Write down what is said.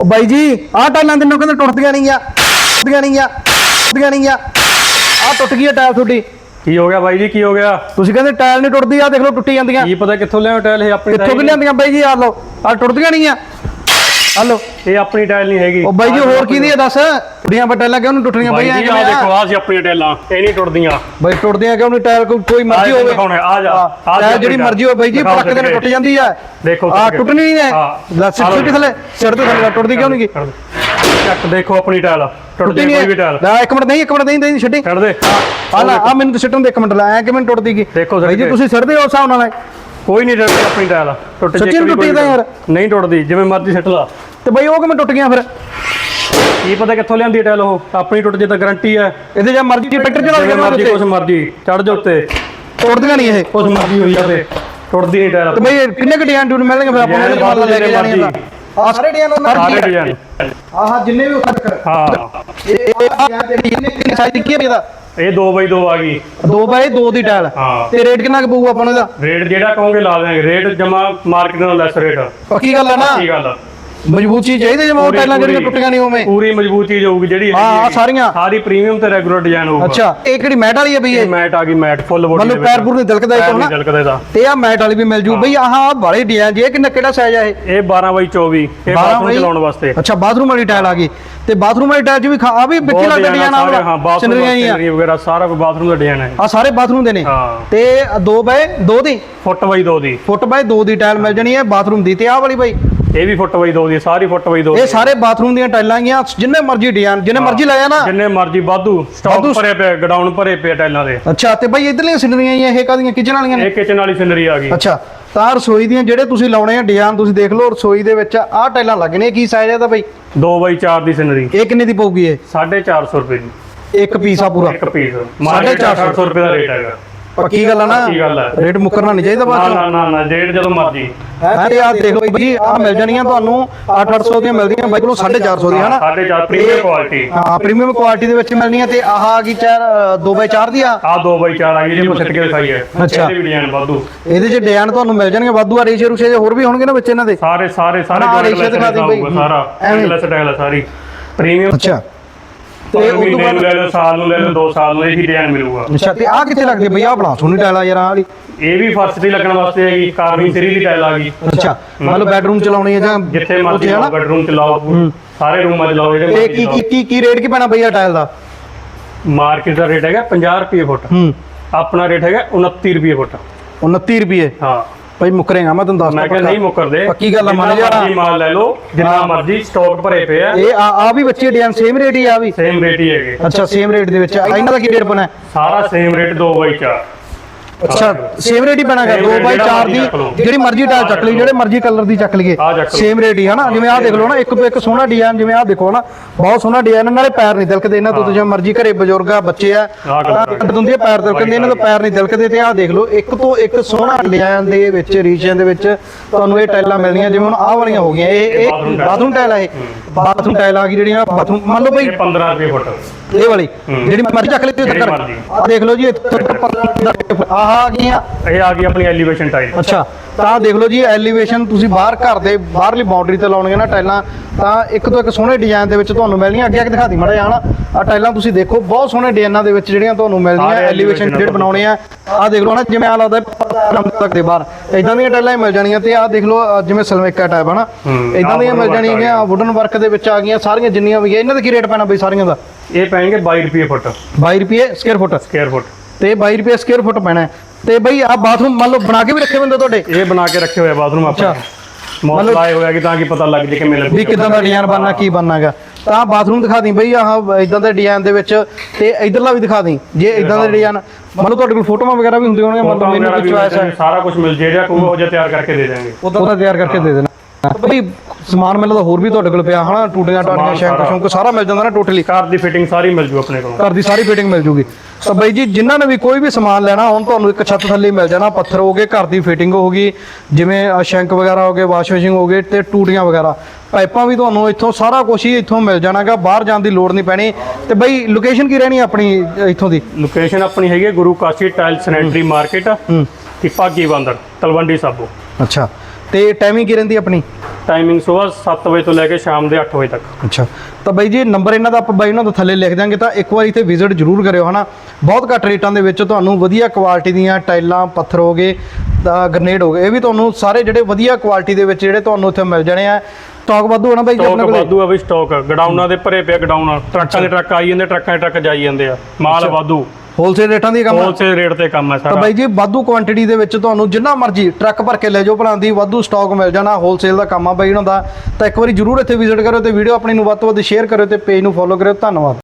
ਉਹ ਬਾਈ ਜੀ ਆਹ ਟਾਈਲਾਂ ਤੈਨੂੰ ਕਹਿੰਦੇ ਟੁੱਟਦੀਆਂ ਨਹੀਂ ਆ ਟੁੱਟਦੀਆਂ ਨਹੀਂ ਆ ਟੁੱਟਦੀਆਂ ਨਹੀਂ ਆ ਆਹ ਟੁੱਟ ਗਈ ਆ ਟਾਇਲ ਤੁਹਾਡੀ। ਕੀ ਹੋ ਗਿਆ ਬਾਈ ਜੀ ਕੀ ਹੋ ਗਿਆ? ਤੁਸੀਂ ਕਹਿੰਦੇ ਟਾਇਲ ਨਹੀਂ ਟੁੱਟਦੀ ਆ ਦੇਖ ਲਓ ਟੁੱਟੀ ਜਾਂਦੀਆਂ। ਕੀ ਪਤਾ ਕਿੱਥੋਂ ਲਿਆਓ ਟਾਇਲ ਇਹ ਆਪਣੀ ਕਿੱਥੋਂ ਕਿ ਲਿਆਂਦੀਆਂ ਬਾਈ ਜੀ ਆ ਲਓ ਆਹ ਟੁੱਟਦੀਆਂ ਨਹੀਂ ਆ ਲਓ ਇਹ ਆਪਣੀ ਟਾਇਲ ਨਹੀਂ ਹੈਗੀ। ਉਹ ਬਾਈ ਜੀ ਹੋਰ ਕੀ ਦੀ ਆ ਦੱਸ। ਟੁੱਟੀਆਂ ਟਾਇਲਾਂ ਕਿਉਂ ਨਹੀਂ ਟੁੱਟਣੀਆਂ ਬਾਈ ਜੀ ਆ ਦੇਖੋ ਆ ਸੀ ਆਪਣੀਆਂ ਟਾਇਲਾਂ ਇਹ ਨਹੀਂ ਟੁੱਟਦੀਆਂ। ਬਾਈ ਟੁੱਟਦੀਆਂ ਕਿਉਂ ਨਹੀਂ? ਟਾਇਲ ਕੋਈ ਕੋਈ ਮਰਜ਼ੀ ਹੋਵੇ। ਦਿਖਾਉਣਾ ਹੈ, ਆ ਜਾ, ਹਾਂ, ਆ ਜਾ ਜਿਹੜੀ ਮਰਜ਼ੀ ਹੋਵੇ ਬਾਈ ਜੀ ਪੱਕ ਦੇ ਟੁੱਟ ਜਾਂਦੀ ਆ ਦੇਖੋ ਆ ਟੁੱਟ ਟੁੱਟਣੀ ਨਹੀਂ ਹੈ। ਹਾਂ। ਲੈ ਸਿਰ ਤੇ ਥੱਲੇ ਸਿਰ ਤੇ ਥੱਲੇ ਟੁੱਟਦੀ ਕਿਉਂ ਨਹੀਂ? ਚੱਕ ਦੇਖੋ ਆਪਣੀ ਟਾਇਲ ਟੁੱਟੀ ਟੁੱਟਦੀ ਨਹੀਂ ਕੋਈ ਵੀ ਟਾਇਲ। ਲੈ ਇੱਕ ਮਿੰਟ ਨਹੀਂ ਇੱਕ ਮਿੰਟ ਨਹੀਂ ਨਹੀਂ ਛੱਡੀ। ਛੱਡ ਦੇ। ਆ ਲੈ ਆ ਮੈਨੂੰ ਤਾਂ ਸਿੱਟਣ ਦੇ ਇੱਕ ਮਿੰਟ ਲੈ ਐ ਕਿਵੇਂ ਟੁੱਟਦੀ ਗਈ ਦੇਖੋ ਬਾਈ ਜੀ ਤੁਸੀਂ ਸਿੱਟਦੇ ਹੋ ਉਸ ਹਿਸਾਬ ਨਾਲ ਕੋਈ ਨਹੀਂ ਟੁੱਟਦੀ ਆਪਣੀ ਟਾਇਲ। ਟੁੱਟ ਜੇ ਯਾਰ। ਨਹੀਂ ਟੁੱਟਦੀ ਜਿਵੇਂ ਮਰਜ਼ੀ ਸਿੱਟ ਲਾ। ਤੇ ਬਾਈ ਉਹ ਕਿਵੇਂ ਟੁੱਟ ਗਈਆਂ ਫਿਰ? ਕੀ ਪਤਾ ਕਿੱਥੋਂ ਲਿਆਂਦੀ ਟਾਇਲ ਉਹ? ਆਪਣੀ ਟੁੱਟ ਜੇ ਤਾਂ ਗਾਰੰਟੀ ਹੈ ਇਹਦੇ ਜਾਂ ਮਰਜ਼ੀ ਟਰੈਕਟਰ ਚਲਾ ਕੇ ਮਰਜ਼ੀ ਕੁਛ ਮਰਜ਼ੀ ਚੜ ਜਾ ਉੱਤੇ। ਟੁੱਟਦੀਆਂ ਨਹੀਂ ਇਹ। ਕੁਛ ਮਰਜ਼ੀ ਹੋਈ ਜਾਵੇ। ਟੁੱਟਦੀ ਨਹੀਂ ਟਾਇਲ ਤੇ ਬਾਈ ਕਿੰਨੇ ਕੁ ਡਿਜ਼ਾਈਨ ਡਿਊਨ ਮਿਲਣਗੇ ਫਿਰ? ਆਪਾਂ ਨੂੰ ਡਿਜ਼ਾਈਨ ਮਾਲ ਲੈ ਕੇ ਜਾਣੀ ਆ? ਸਾਰੇ ਡਿਜ਼ਾਈਨ ਉਹਨਾਂ ਸਾਰੇ ਡਿਜ਼ਾਈਨ। ਆਹ ਜਿੰਨੇ ਵੀ ਉੱਥੇ ਤੱਕ ਹਾਂ। ਇਹ ਆ ਕਿੰਨੇ ਕਿੰਨੀ ਸਾਈਜ਼ ਕੀ ਹੈ ਇਹਦਾ? ਇਹ 2 ਬਾਈ 2 ਆ ਗਈ। 2 ਬਾਈ 2 ਦੀ ਟਾਇਲ। ਹਾਂ। ਤੇ ਰੇਟ ਕਿੰਨਾ ਕੁ ਪਊਗਾ ਆਪਾਂ ਨੂੰ ਇਹਦਾ? ਰੇਟ ਜਿਹੜਾ ਕਹੋਗੇ ਲਾ ਦੇਾਂਗੇ ਰੇਟ ਜਮਾ ਮਾਰਕੀਟ ਨਾਲੋਂ ਲੈਸ ਰੇਟ ਪੱਕੀ ਗੱਲ ਹੈ ਨਾ? ਕੀ ਗੱਲ ਆ? ਮਜ਼ਬੂਤ ਚਾਹੀਦੀ ਜਿਵੇਂ ਉਹ ਟਾਈਲਾਂ ਜਿਹੜੀਆਂ ਟੁੱਟੀਆਂ ਨਹੀਂ ਉਵੇਂ। ਪੂਰੀ ਮਜ਼ਬੂਤ ਚੀਜ਼ ਹੋਊਗੀ ਜਿਹੜੀ ਹਾਂ, ਆਹ ਸਾਰੀਆਂ। ਸਾਰੀ ਪ੍ਰੀਮੀਅਮ ਤੇ ਰੈਗੂਲਰ ਡਿਜ਼ਾਈਨ ਹੋਊਗਾ। ਅੱਛਾ ਇਹ ਕਿਹੜੀ ਮੈਟ ਵਾਲੀ ਹੈ ਬਈ ਇਹ ਮੈਟ ਆ ਗਈ ਮੈਟ ਫੁੱਲ ਬੋਡੀ ਮਤਲਬ ਪੈਰ ਪੂਰ ਨਹੀਂ ਦਿਲਕਦਾ ਇਹ ਨਾ? ਦਿਲਕਦੇ ਦਾ ਤੇ ਆ ਮੈਟ ਵਾਲੀ ਵੀ ਮਿਲ ਜੂ। ਬਈ ਆਹ ਬਾਲੇ ਡਿਜ਼ਾਈਨ ਜੇ ਕਿੰਨਾ ਕਿਹੜਾ ਸਾਈਜ਼ ਆ ਇਹ? ਇਹ 12 ਬਾਈ 24 ਇਹ 12 ਬਾਥਰੂਮ ਚਲਾਉਣ ਵਾਸਤੇ। ਅੱਛਾ ਬਾਥਰੂਮ ਵਾਲੀ ਟਾਇਲ ਆ ਗਈ। ਤੇ ਬਾਥਰੂਮ ਵਾਲੀ ਟਾਇਲ ਚ ਵੀ ਆ ਵੀ ਵਿੱਚ design ਡਿਜ਼ਾਈਨ ਆ ਹਾਂ ਆ ਆ ਸਿਨਰੀ ਵਗੈਰਾ ਸਾਰਾ ਕੋਈ ਬਾਥਰੂਮ ਦਾ ਡਿਜ਼ਾਈਨ ਹੈ। ਆ ਸਾਰੇ ਬਾਥਰੂਮ ਦੇ ਨੇ। ਹਾਂ। ਤੇ 2 ਬਾਏ 2 ਦੀ? ਫੁੱਟ ਬਾਈ 2 ਦੀ। ਫੁੱਟ ਬਾਏ 2 ਦੀ ਟਾਇਲ ਮਿਲ ਜਣੀ ਹੈ ਬਾਥਰੂਮ ਦੀ। ਤੇ ਆਹ ਵਾਲੀ ਬਾਈ? ਇਹ ਵੀ ਫੁੱਟ by 2 the sorry foot by 2 ਇਹ ਸਾਰੇ ਬਾਥਰੂਮ ਦੀਆਂ ਟਾਈਲਾਂ ਗੀਆਂ ਜਿੰਨੇ ਮਰਜ਼ੀ ਡਿਜ਼ਾਈਨ ਜਿੰਨੇ ਮਰਜ਼ੀ ਲਾਇਆ ਨਾ। ਜਿੰਨੇ ਮਰਜ਼ੀ ਵਾਧੂ ਸਟਾਕ ਭਰੇ ਪਏ ਗਡਾਊਨ ਭਰੇ ਪਏ ਟਾਈਲਾਂ ਦੇ। ਅੱਛਾ ਤੇ ਬਾਈ ਇਧਰਲੀਆਂ ਸਿਨਰੀਆਂ ਹੀ ਇਹ ਕਾਦੀਆਂ ਕਿਚਨ ਵਾਲੀਆਂ ਨੇ? ਇਹ ਕਿਚਨ ਵਾਲੀ ਸਿਨਰੀ ਆ ਗਈ। ਅੱਛਾ ਤਾਂ ਰਸੋਈ ਦੀਆਂ ਜਿਹੜੇ ਤੁਸੀਂ ਲਾਉਣੇ ਆ ਡਿਜ਼ਾਈਨ ਤੁਸੀਂ ਦੇਖ ਲਓ ਰਸੋਈ ਦੇ ਵਿੱਚ ਆਹ ਟਾਈਲਾਂ ਲੱਗਣੀਆਂ ਕੀ ਸਾਈਜ਼ ਹੈ ਇਹਦਾ ਬਾਈ? 2 ਬਾਈ 4 ਦੀ ਸਿਨਰੀ। ਇਹ ਕਿੰਨੇ ਦੀ ਪਊਗੀ ਇਹ? 450 ਰੁਪਏ ਦੀ। ਇੱਕ ਪੀਸ ਆ ਪੂਰਾ। ਇੱਕ ਪੀਸ ਮਾਰਕੀਟ 400 ਰੁਪਏ ਦਾ ਰੇਟ ਹੈਗਾ। ਪੱਕੀ ਗੱਲ ਆ ਨਾ? ਪੱਕੀ ਗੱਲ ਹੈ। ਰੇਟ ਮੁੱਕਰਨਾ ਨਹੀਂ ਚਾਹੀਦਾ ਬਾਅਦ ਨਾ ਨਾ ਨਾ ਰੇਟ ਜਦੋਂ ਮਰਜ਼ੀ। ਹਾਂ ਤੇ ਆਹ ਦੇਖ ਲਓ ਬਾਈ ਆਹ ਮਿਲ ਜਾਣੀਆਂ ਤੁਹਾਨੂੰ 8-800 ਦੀਆਂ ਮਿਲਦੀਆਂ ਬਾਈ ਕੋਲੋਂ 450 ਦੀਆਂ ਹਨਾ? 4.5 ਪ੍ਰੀਮੀਅਮ ਕੁਆਲਿਟੀ ਹਾਂ ਪ੍ਰੀਮੀਅਮ ਕੁਆਲਿਟੀ ਦੇ ਵਿੱਚ ਮਿਲਣੀਆਂ ਤੇ ਆਹ ਆ ਗਈ ਚਾਰ 2x4 ਦੀ ਆ ਆ 2 ਬਾਈ 4 ਆ ਗਈ ਜਿਹੜੀ ਮੈਂ ਸਿੱਟ ਕੇ ਦਿਖਾਈ ਹੈ ਅੱਛਾ। ਇਹਦੇ ਵੀ ਡਿਜ਼ਾਈਨ ਵਾਧੂ। ਇਹਦੇ 'ਚ ਡਿਜ਼ਾਈਨ ਤੁਹਾਨੂੰ ਮਿਲ ਜਾਣਗੇ ਵਾਧੂ ਆ ਰੇਸ਼ੇ ਰੂਸ਼ੇ ਹੋਰ ਵੀ ਹੋਣਗੇ ਨਾ ਵਿੱਚ ਇਹਨਾਂ ਦੇ? ਸਾਰੇ ਸਾਰੇ ਸਾਰੇ ਰੇਸ਼ੇ ਦਿਖਾ ਦੇ ਬਈ। ਸਾਰਾ। ਐਂਗਲਸ ਸਾਰੀ। ਪ੍ਰੀਮੀਅਮ ਅੱਛਾ। ਤੇ ਉਸ ਤੋਂ ਮਹੀਨੇ ਨੂੰ ਬਾਅਦ ਲੈ ਲਓ ਸਾਲ ਨੂੰ ਲੈ ਲਓ 2 ਸਾਲ ਨੂੰ ਇਹੀ ਡਿਜ਼ਾਈਨ ਮਿਲੂਗਾ। ਅੱਛਾ ਤੇ ਆਹ ਕਿੱਥੇ ਲੱਗਦੀ ਬਈ? ਆਹ ਬਣਾ ਸੋਹਣੀ ਟਾਇਲ ਆ ਯਾਰ ਆਹ ਵਾਲੀ। ਇਹ ਵੀ ਫਰਸ਼ ਤੇ ਲੱਗਣ ਵਾਸਤੇ ਹੈਗੀ ਕਾਰਵਿੰਗ ਸਰੀ ਦੀ ਟਾਈਲ ਆ ਗਈ। ਅੱਛਾ ਮਤਲਬ ਬੈਡਰੂਮ ਚਲਾਉਣੀ ਹੈ ਜਾਂ ਜਿੱਥੇ ਮਰਜ਼ੀ ਉੱਥੇ? ਲਾਓ ਬੈਡਰੂਮ ਚ ਲਾਓ ਸਾਰੇ ਰੂਮਾਂ ਚ ਲਾਓ ਜਿਹੜੇ ਇਹ ਕੀ ਕੀ ਕੀ ਕੀ ਰੇਟ ਕੀ ਪੈਣਾ ਬਈ ਆ ਟਾਇਲ ਦਾ? ਮਾਰਕੀਟ ਦਾ ਰੇਟ ਹੈਗਾ 50 ਰੁਪਏ ਫੁੱਟ। ਹੂੰ। ਆਪਣਾ ਰੇਟ ਹੈਗਾ 29 ਰੁਪਏ ਫੁੱਟ। 29 ਰੁਪਏ? ਹਾਂ। ਭਾਈ ਮੁੱਕਰੇਗਾ ਮੈਂ ਤੁਹਾਨੂੰ ਮੈਂ ਦੱਸਦਾ ਕਿਹਾ ਨਹੀਂ ਮੁੱਕਰਦੇ। ਪੱਕੀ ਗੱਲ ਆ, ਮੰਨ ਜਾ। ਮਰਜ਼ੀ ਮਾਲ ਲੈ ਲਓ ਜਿੰਨਾ ਮਰਜ਼ੀ ਸਟਾਕ ਭਰੇ ਪਏ ਆ। ਇਹ ਆ ਆ ਵੀ ਬੱਚੇ ਡਿਜ਼ਾਈਨ ਸੇਮ ਰੇਟ ਹੀ ਆ ਵੀ। ਸੇਮ ਰੇਟ ਹੀ ਹੈਗੇ। ਅੱਛਾ ਸੇਮ ਰੇਟ ਦੇ ਵਿੱਚ। ਇਹਨਾਂ ਦਾ ਕੀ ਰੇਟ ਬਣਾ ਸਾਰਾ ਸੇਮ ਰੇਟ 2 ਬਾਈ 4 ਅੱਛਾ ਸੇਮ ਰੇਟ ਹੀ ਬਣਾ ਗਾ Same 2 rate ਬਾਈ ਜਿਹੜਾ 4 ਮਰਜ਼ੀ ਦੀ ਚੱਕ ਲਓ। ਜਿਹੜੀ ਮਰਜ਼ੀ ਟਾਇਲ ਚੱਕ ਲਈ ਜਿਹੜੇ ਮਰਜ਼ੀ ਕਲਰ ਦੀ ਚੱਕ ਲਈਏ। ਸੇਮ ਰੇਟ ਹੀ ਹਨਾ ਜਿਵੇਂ ਆਹ ਦੇਖ ਲਓ ਨਾ ਇੱਕ ਤੋਂ ਇੱਕ ਸੋਹਣਾ ਡਿਜ਼ਾਈਨ ਜਿਵੇਂ ਆਹ ਦੇਖੋ ਨਾ ਬਹੁਤ ਸੋਹਣਾ ਡਿਜ਼ਾਈਨ ਨਾਲੇ ਪੈਰ ਨਹੀਂ ਦਿਲਕਦੇ ਇਹਨਾਂ ਤੋਂ ਜਿਵੇਂ ਮਰਜ਼ੀ ਘਰੇ ਬਜ਼ੁਰਗ ਆ ਬੱਚੇ ਆ ਆਹ ਗੱਲ ਹੈ। ਕੱਢ ਦਿੰਦੀ ਆ ਪੈਰ ਦਿਲਕਦੇ ਇਹਨਾਂ ਤੋਂ ਪੈਰ ਨਹੀਂ ਦਿਲਕਦੇ ਤੇ ਆਹ ਦੇਖ ਲਓ ਇੱਕ ਤੋਂ ਇੱਕ ਸੋਹਣਾ ਡਿਜ਼ਾਈਨ ਦੇ ਵਿੱਚ ਰੀਜਨ ਦੇ ਵਿੱਚ ਤੁਹਾਨੂੰ ਇਹ ਟਾਈਲਾਂ ਮਿਲਣੀਆਂ ਜਿਵੇਂ ਹੁਣ ਆਹ ਵਾਲੀਆਂ ਹੋ ਗਈਆਂ ਇਹ ਇਹ। ਬਾਥਰੂਮ ਟਾਇਲ ਆ ਇਹ ਬਾਥਰੂਮ ਟਾਇਲ ਆ ਗਈ ਜਿਹੜੀਆਂ ਬਾਥਰੂਮ ਮੰਨ ਲਓ ਬਈ ਇਹ 15 ਰੁਪਏ ਫੁੱਟ ਇਹ ਵਾਲੀ ਜਿਹੜੀ ਮਰਜ਼ੀ ਚੱਕ ਲਈ ਤੇ ਮਰਜ਼ੀ। ਆ ਦੇਖ ਲਓ ਜੀ ਇੱਥੇ ਤੱਕ ਆਹ ਆ ਗਈਆਂ। ਇਹ ਆ ਗਈ ਆਪਣੀ ਐਲੀਵੇਸ਼ਨ ਟਾਈਲ ਅੱਛਾ ਤਾਂ ਆਹ ਦੇਖ ਲਓ ਜੀ ਐਲੀਵੇਸ਼ਨ ਤੁਸੀਂ ਬਾਹਰ ਘਰ ਦੇ ਬਾਹਰਲੀ ਬਾਉਂਡਰੀ ਤੇ ਲਾਉਣੀਆਂ ਨਾ ਟਾਈਲਾਂ ਤਾਂ ਇੱਕ ਤੋਂ ਇੱਕ ਸੋਹਣੇ ਡਿਜ਼ਾਈਨ ਦੇ ਵਿੱਚ ਤੁਹਾਨੂੰ ਮਿਲਣੀਆਂ। ਅੱਗੇ ਅੱਗੇ ਦਿਖਾ ਦੀ ਮੜਾ ਜਾਣਾ ਆ ਟਾਈਲਾਂ ਤੁਸੀਂ ਦੇਖੋ ਬਹੁਤ ਸੋਹਣੇ ਡਿਜ਼ਾਈਨਾਂ ਦੇ ਵਿੱਚ ਜਿਹੜੀਆਂ ਤੁਹਾਨੂੰ ਮਿਲਣੀਆਂ ਐਲੀਵੇਸ਼ਨ ਜਿਹੜੇ ਬਣਾਉਣੇ ਆ। ਆ ਦੇਖ ਲਓ ਨਾ ਜਿਵੇਂ ਆ ਲੱਗਦਾ ਪਰਦਾ ਤੱਕ ਦੇ ਬਾਹਰ। ਇਦਾਂ ਦੀਆਂ ਟਾਈਲਾਂ ਹੀ ਮਿਲ ਜਾਣੀਆਂ ਤੇ ਆ ਦੇਖ ਲਓ ਆਹ ਜਿਵੇਂ ਸਲਮੇਕਾ ਟਾਈਪ ਹਨਾ। ਇਦਾਂ ਆਹ ਦੀਆਂ ਮਿਲ ਜਾਣਗੀਆਂ ਵੁਡਨ ਵਰਕ ਦੇ ਵਿੱਚ ਆ ਗਈਆਂ ਸਾਰੀਆਂ ਜਿੰਨੀਆਂ ਵੀ ਇਹਨਾਂ ਦਾ ਕੀ ਰੇਟ ਪੈਣਾ ਬਈ ਸਾਰੀਆਂ ਦਾ? ਇਹ ਪੈਣਗੇ 22 ਰੁਪਏ ਫੁੱਟ। 22 ਰੁਪਏ ਸਕੁਅਰ ਫੁੱਟ ਸਕੁਅਰ ਫੁੱਟ ਤੇ 22 ਰੁਪਏ ਸਕੁਅਰ ਫੁੱਟ ਪੈਣਾ। ਤੇ ਬਈ ਆ ਬਾਥਰੂਮ ਮੰਨ ਲਓ ਬਣਾ ਕੇ ਵੀ ਰੱਖੇ ਬੰਦੇ ਤੁਹਾਡੇ? ਇਹ ਬਣਾ ਕੇ ਰੱਖੇ ਹੋਏ ਬਾਥਰੂਮ ਆਪਾਂ। ਮੌਸਮ ਲਾਏ ਹੋਇਆ ਕਿ ਤਾਂ ਕਿ ਪਤਾ ਲੱਗ ਜੇ ਕਿਵੇਂ ਵੀ ਲੱਗੂ ਕਿਦਾਂ ਦਾ ਡਿਜ਼ਾਈਨ ਬਣਨਾ ਕੀ ਬਣਨਾਗਾ। ਤਾਂ ਬਾਥਰੂਮ ਦਿਖਾ ਦੀ ਬਈ ਆਹ ਇਦਾਂ ਦੇ ਡਿਜ਼ਾਈਨ ਦੇ ਵਿੱਚ ਤੇ ਇਧਰਲਾ ਵੀ ਦਿਖਾ ਦੀ ਜੇ ਇਦਾਂ ਦੇ ਡਿਜ਼ਾਈਨ ਮੰਨ ਲਓ ਤੁਹਾਡੇ ਕੋਲ ਫੋਟੋਆਂ ਵਗੈਰਾ ਵੀ ਹੁੰਦੀਆਂ ਹੋਣਗੀਆਂ ਮੰਨ ਲਓ ਮੈਨੂੰ ਕੁਝ ਵੀ ਚੁਆਇਸ ਹੈ। ਸਾਰਾ ਕੁਝ ਮਿਲ ਜੇ ਜਿਹੜਾ ਕੋਈ ਉਹ ਜਿਹਾ ਤਿਆਰ ਕਰਕੇ ਦੇ ਦੇਵਾਂਗੇ ਉਹਦਾ ਤਿਆਰ ਕਰਕੇ ਦੇ ਦੇਣਾ। ਬਈ ਸਮਾਨ ਮਿਲਦਾ ਹੋਰ ਵੀ ਤੁਹਾਡੇ ਕੋਲ ਪਿਆ ਹਨਾ? ਟੂਟੀਆਂ ਟਾਟੀਆਂ ਸ਼ੈਂਕ। ਸ਼ੌਂਕ ਸਾਰਾ ਮਿਲ ਜਾਂਦਾ ਨਾ ਟੋਟਲੀ? ਕਾਰ ਦੀ ਫਿਟਿੰਗ ਸਾਰੀ ਮਿਲ ਜੂ ਆਪਣੇ ਕੋਲ। ਘਰ ਦੀ ਸਾਰੀ ਫਿਟਿੰਗ ਮਿਲ ਜੂਗੀ। ਤਾਂ ਬਾਈ ਜੀ ਜਿਨ੍ਹਾਂ ਨੇ ਵੀ ਕੋਈ ਵੀ ਸਮਾਨ ਲੈਣਾ ਹੁਣ ਤੁਹਾਨੂੰ ਇੱਕ ਛੱਤ ਥੱਲੇ ਮਿਲ ਜਾਣਾ ਪੱਥਰ ਹੋ ਗਏ ਘਰ ਦੀ ਫਿਟਿੰਗ ਹੋਗੀ ਜਿਵੇਂ ਸ਼ੈਂਕ ਵਗੈਰਾ ਹੋ ਗਏ ਵਾਸ਼ ਵੇਸ਼ਿੰਗ ਹੋ ਗਏ ਤੇ ਟੂਟੀਆਂ ਵਗੈਰਾ। ਪਾਈਪਾਂ ਵੀ ਤੁਹਾਨੂੰ ਇੱਥੋਂ ਸਾਰਾ ਕੁਝ ਹੀ ਇੱਥੋਂ ਮਿਲ ਜਾਣਾਗਾ ਬਾਹਰ ਜਾਣ ਦੀ ਲੋੜ ਨਹੀਂ ਪੈਣੀ। ਤੇ ਬਾਈ ਲੋਕੇਸ਼ਨ ਕੀ ਰਹਿਣੀ ਆਪਣੀ ਇੱਥੋਂ ਦੀ? ਲੋਕੇਸ਼ਨ ਆਪਣੀ ਹੈਗੀ Guru Kashi tile sanitary market ਕੀ ਬੰਦਰ ਤਲਵੰਡੀ ਸਾਬੋ। ਅੱਛਾ। ਤੇ ਟਾਈਮਿੰਗ ਕੀ ਰਹਿੰਦੀ ਆਪਣੀ? ਟਾਈਮਿੰਗ ਸਵੇਰ 7 ਵਜੇ ਤੋਂ ਲੈ ਕੇ ਸ਼ਾਮ ਦੇ 8 ਵਜੇ ਤੱਕ। ਅੱਛਾ। ਤਾਂ ਬਾਈ ਜੀ ਨੰਬਰ ਇਹਨਾਂ ਦਾ ਆਪਾਂ ਬਾਈ ਉਹਨਾਂ ਦਾ ਥੱਲੇ ਲਿਖ ਦਾਂਗੇ ਤਾਂ ਇੱਕ ਵਾਰੀ ਇੱਥੇ ਵਿਜ਼ਿਟ ਜ਼ਰੂਰ ਕਰਿਓ ਹਨਾ? ਬਹੁਤ ਘੱਟ ਰੇਟਾਂ ਦੇ ਵਿੱਚ ਤੁਹਾਨੂੰ ਵਧੀਆ ਕੁਆਲਿਟੀ ਦੀਆਂ ਟਾਈਲਾਂ ਪੱਥਰ ਹੋ ਗਏ ਤਾਂ ਗ੍ਰਨੇਡ ਹੋ ਗਏ ਇਹ ਵੀ ਤੁਹਾਨੂੰ ਸਾਰੇ ਜਿਹੜੇ ਵਧੀਆ ਕੁਆਲਿਟੀ ਦੇ ਵਿੱਚ ਜਿਹੜੇ ਤੁਹਾਨੂੰ ਇੱਥੇ ਮਿਲ ਜਾਣੇ ਆ। ਸਟਾਕ ਵਾਧੂ ਹੋਣਾ ਬਾਈ ਜੀ ਸਟਾਕ ਆਪਣੇ ਕੋਲੇ? ਵਾਧੂ ਆ ਬਈ ਸਟਾਕ ਗਡਾਊਨਾਂ ਦੇ ਭਰੇ ਪਿਆ ਗਡਾਊਨ ਟਰੱਕਾਂ ਦੇ ਟਰੱਕ ਆਈ ਜਾਂਦੇ ਟਰੱਕਾਂ ਦੇ ਟਰੱਕ ਜਾਈ ਜਾਂਦੇ ਆ। ਮਾਲ ਵਾਧੂ। ਹੋਲਸੇਲ ਰੇਟਾਂ ਦੀ ਕੰਮ? ਆ? ਹੋਲਸੇਲ ਰੇਟ ਤੇ ਕੰਮ ਹੈ ਤਾਂ ਸਾਰਾ ਬਾਈ ਜੀ ਵਾਧੂ ਕੁਆਂਟੀਟੀ ਦੇ ਵਿੱਚ ਤੁਹਾਨੂੰ ਜਿੰਨਾ ਮਰਜ਼ੀ ਟਰੱਕ ਭਰ ਕੇ ਲੈ ਜਾਓ ਭਲਾਂ ਦੀ ਵਾਧੂ ਸਟਾਕ ਮਿਲ ਜਾਣਾ ਹੋਲਸੇਲ ਦਾ ਕੰਮ ਆ ਬਾਈ ਉਹਨਾਂ ਦਾ। ਤਾਂ ਇੱਕ ਵਾਰੀ ਜਰੂਰ ਇੱਥੇ ਵਿਜ਼ਿਟ ਕਰੋ ਤੇ ਵੀਡੀਓ ਆਪਣੀ ਨੂੰ ਵੱਧ ਤੋਂ ਵੱਧ ਸ਼ੇਅਰ ਕਰਿਓ ਤੇ ਪੇਜ ਨੂੰ ਫੋਲੋ ਕਰਿਓ। ਧੰਨਵਾਦ।